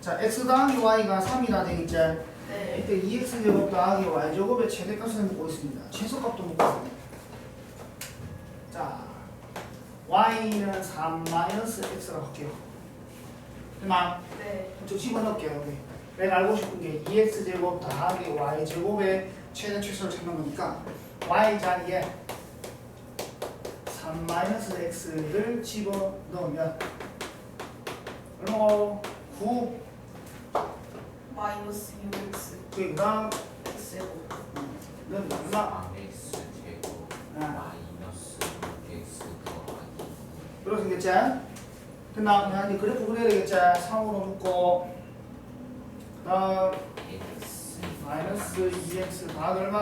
자, x 더하기 y가 3이라 되겠지? 네. 이때 2x 제곱 더하기 y 제곱의 최대값을 묻고 있습니다. 최소값도 묻고 있습니다. 자, y는 3 마이너스 x라고 할게요. 됐나? 네. 저 집어넣을게요. 여기. 내가 알고 싶은 게 2x 제곱 더하기 y 제곱의 최대 최소를 찾는 거니까 y 자리에 3 마이너스 x를 집어 넣으면 얼마? 9 마이너스 6x 그다음 x제곱. 는 얼마? 3x 제곱 아. 마이너스 6x 더하기 이렇게 생겼지? 됐나? 그냥 이제 그래프 그려야 되겠지? 3으로 묶고 그 다음 x 마이너스 2x 더하기 얼마?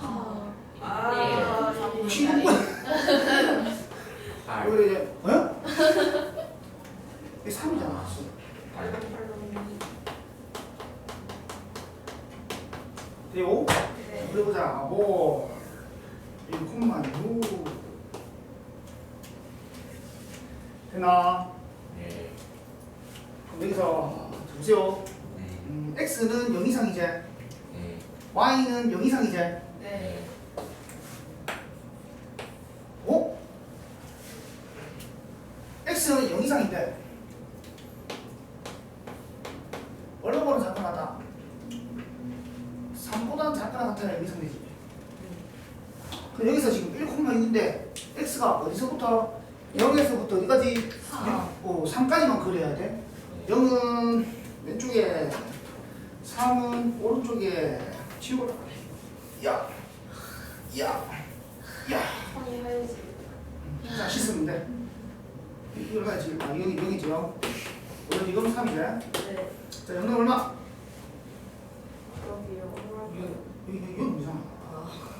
아. 아, 아. 16분 8 여기 이제 어? 이게 3이잖아 팔로 팔 로 그리고 네. 그려보자 오 1콤마 6 됐나? 네. 그럼 여기서 보세요 네. 음, x는 0 이상이지 네. y는 0 이상이지 네. 네. 어? x는 0 이상인데 얼마보다 작거나 같다 3보다는 작거나 같아야 0 이상 되지 그럼 여기서 지금 1,6인데 x가 어디서부터 0에서부터 어디까지 사. 어, 3까지만 그려야 돼 0은 왼쪽에 3은 오른쪽에 치우고 야, 야, 야. 하얘지. 자, 씻으면 돼. 이걸 가지. 아, 여기, 여기죠. 오늘 이건 3이래. 네. 자, 영는 얼마? 그러게요. 이거, 여기, 이건 이상하다.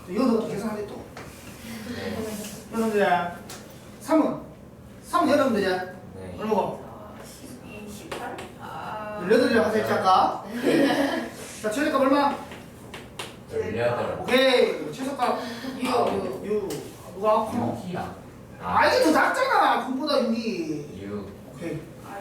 자, 이건 어떻게 계산하지 또? 여러분 들 3은? 3은 여러분 되지? 네. 얼마고? 아, 12, 18? 아. 18이라고 하셨지, 아까? 자, 최저값 얼마? 18 오케이. 최저값 6, 6. 누가? 6이야 아, 이게 더 작잖아. 9보다 6이. 6 오케이. 아,